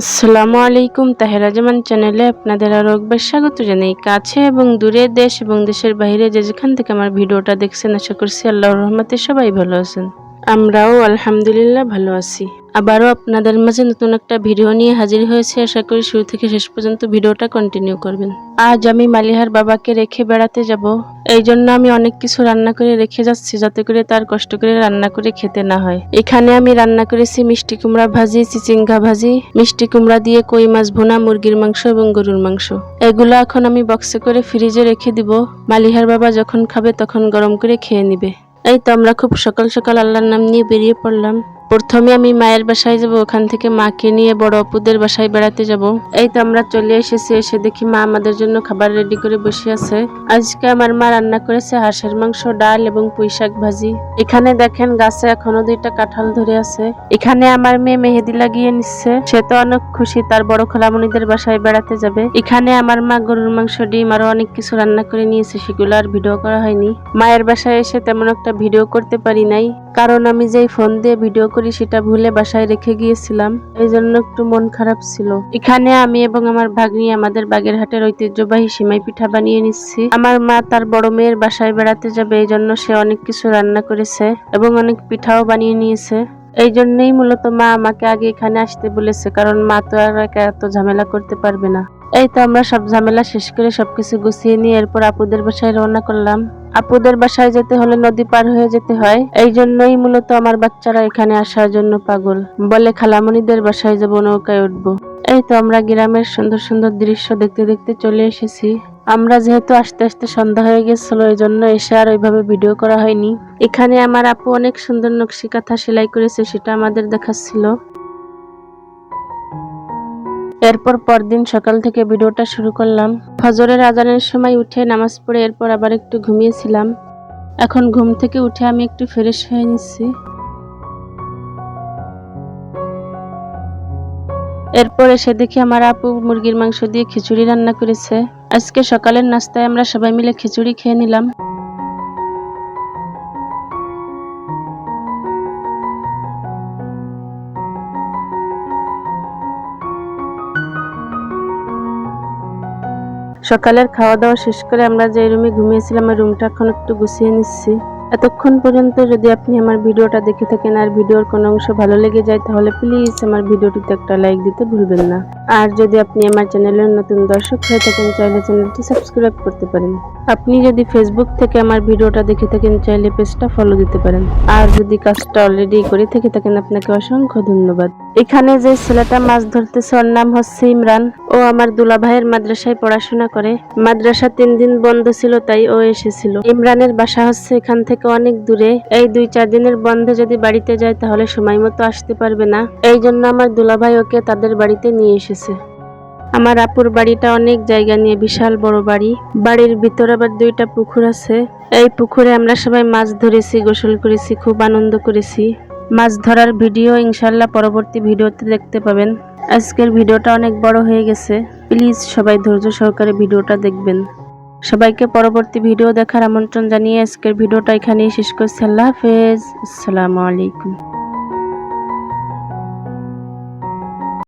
আসসালামু আলাইকুম তাহেরা জামান চ্যানেলে আপনাদের আরও একবার স্বাগত জানাই। কাছে এবং দূরে দেশ এবং দেশের বাইরে যে যেখান থেকে আমার ভিডিওটা দেখছেন, আশা করছি আল্লাহ রহমতে সবাই ভালো আছেন। আমরাও আলহামদুলিল্লাহ ভালো আছি। আবারও আপনাদের মাঝে নতুন একটা ভিডিও নিয়ে হাজির হয়েছে। আশা করি শুরু থেকে শেষ পর্যন্ত ভিডিওটা কন্টিনিউ করবেন। আজ আমি মালিহার বাবাকে রেখে বেড়াতে যাব। এই জন্য আমি অনেক কিছু রান্না করে রেখে যাচ্ছি যাতে করে তার কষ্ট করে রান্না করে খেতে না হয়। এখানে আমি রান্না করেছি মিষ্টি কুমড়া ভাজি, চিচিঙ্গা ভাজি, মিষ্টি কুমড়া দিয়ে কই মাছ ভুনা, মুরগির মাংস এবং গরুর মাংস। এগুলো এখন আমি বক্সে করে ফ্রিজে রেখে দিব। মালিহার বাবা যখন খাবে তখন গরম করে খেয়ে নিবে। এই তো আমরা খুব সকাল সকাল আল্লাহর নাম নিয়ে বেরিয়ে পড়লাম। প্রথমে আমি মায়ের বাসায় যাব, ওখান থেকে মাকে নিয়ে বড় অপুদের বাসায় বেড়াতে যাব। এই তো আমরা চলে এসেছি, এসে দেখি মা আমাদের জন্য খাবার রেডি করে বসে আছে। আজকে আমার মা রান্না করেছে হাঁসের মাংস, ডাল এবং পুঁই শাক ভাজি। এখানে দেখেন গাছে এখনও দুইটা কাঁঠাল ধরে আছে। এখানে আমার মেয়ে মেহেদি লাগিয়ে নিচ্ছে। সে তো অনেক খুশি, তার বড় খালামণিদের বাসায় বেড়াতে যাবে। এখানে আমার মা গরুর মাংস, ডিম আরও অনেক কিছু রান্না করে নিয়েছে, সেগুলো আর ভিডিও করা হয়নি। মায়ের বাসায় এসে তেমন একটা ভিডিও করতে পারি নাই, কারণ আমি যেই ফোন দিয়ে ভিডিও করি সেটা ভুলে বাসায় রেখে গিয়েছিলাম। এই জন্য একটু মন খারাপ ছিল। এখানে আমি এবং আমার ভাগ্নি আমাদের বাগেরহাটের ঐতিহ্যবাহী সিমাই পিঠা বানিয়ে নিচ্ছি। আমার মা তার বড় মেয়ের বাসায় বেড়াতে যাবে, এই জন্য সে অনেক কিছু রান্না করেছে এবং অনেক পিঠাও বানিয়ে নিয়েছে। এই জন্যই মূলত মা আমাকে আগে এখানে আসতে বলেছে, কারণ মা তো আর একা এত ঝামেলা করতে পারবে না। এই তো আমরা সব ঝামেলা শেষ করে সবকিছু গুছিয়ে নিয়ে এরপর আপুদের বাসায় রওনা করলাম। আপুদের বাসায় যেতে হলে নদী পার হয়ে যেতে হয়। এই জন্যই মূলত আমার বাচ্চারা এখানে আসার জন্য পাগল। বলে, খালামণিদের বাসায় যাব, নৌকায় উঠবো। এই তো আমরা গ্রামের সুন্দর সুন্দর দৃশ্য দেখতে দেখতে চলে এসেছি। আমরা যেহেতু আস্তে আস্তে সন্ধ্যা হয়ে গেছিল, এই জন্য এসে আর ওইভাবে ভিডিও করা হয়নি। এখানে আমার আপু অনেক সুন্দর নকশি কাঁথা সেলাই করেছে, সেটা আমাদের দেখাচ্ছিল। এরপর পরদিন সকাল থেকে ভিডিওটা শুরু করলাম। ফজরের আজানের সময় উঠে নামাজ পড়ে এরপর আবার একটু ঘুমিয়েছিলাম। এখন ঘুম থেকে উঠে আমি একটু ফ্রেশ হয়ে নিচ্ছি। এরপর এসে দেখি আমার আপু মুরগির মাংস দিয়ে খিচুড়ি রান্না করেছে। আজকে সকালের নাস্তায় আমরা সবাই মিলে খিচুড়ি খেয়ে নিলাম। সকালের খাওয়া দাওয়া শেষ করে আমরা যে রুমে ঘুমিয়েছিলাম আমার রুমটা এখন একটু গুছিয়ে নিচ্ছি। এতক্ষণ পর্যন্ত যদি আপনি আমার ভিডিওটা দেখে থাকেন আর ভিডিওর কোনো অংশ ভালো লেগে যায়, তাহলে প্লিজ আমার ভিডিওটিতে একটা লাইক দিতে ভুলবেন না। আর যদি আপনি আমার চ্যানেলের নতুন দর্শক হয়ে থাকেন, চাইলে চ্যানেলটি সাবস্ক্রাইব করতে পারেন। আপনি যদি ফেসবুক থেকে আমার ভিডিওটা দেখে থাকেন, চাইলে পেজটা ফলো দিতে পারেন। আর যদি কাজটা অলরেডি করে থেকে থাকেন, আপনাকে অসংখ্য ধন্যবাদ। এখানে যে ছেলেটা মাছ ধরতেছে, ওর নাম হচ্ছে ইমরান। ও আমার দুলা ভাইয়ের মাদ্রাসায় পড়াশোনা করে। মাদ্রাসা তিন দিন বন্ধ ছিল, তাই ও এসেছিল। ইমরানের বাসা হচ্ছে এখান থেকে অনেক দূরে। এই দুই চার দিনের বন্ধে যদি বাড়িতে যায়, তাহলে সময় মতো আসতে পারবে না। এই জন্য আমার দুলা ভাই ওকে তাদের বাড়িতে নিয়ে এসেছে। আমার আপুর বাড়িটা অনেক জায়গা নিয়ে বিশাল বড় বাড়ি। বাড়ির ভিতরে আবার দুইটা পুকুর আছে। এই পুকুরে আমরা সবাই মাছ ধরেছি, গোসল করেছি, খুব আনন্দ করেছি। মাছ ধরার ভিডিও, ইনশাল্লাহ পরবর্তী ভিডিওতে দেখতে পাবেন। আজকের ভিডিওটা অনেক বড় হয়ে গেছে। প্লিজ সবাই ধৈর্য সহকারে ভিডিওটা দেখবেন। সবাইকে পরবর্তী ভিডিও দেখার আমন্ত্রণ জানিয়ে আজকের ভিডিওটা এখানেই শেষ করছি। আল্লাহ হাফেজ। আসসালামু আলাইকুম।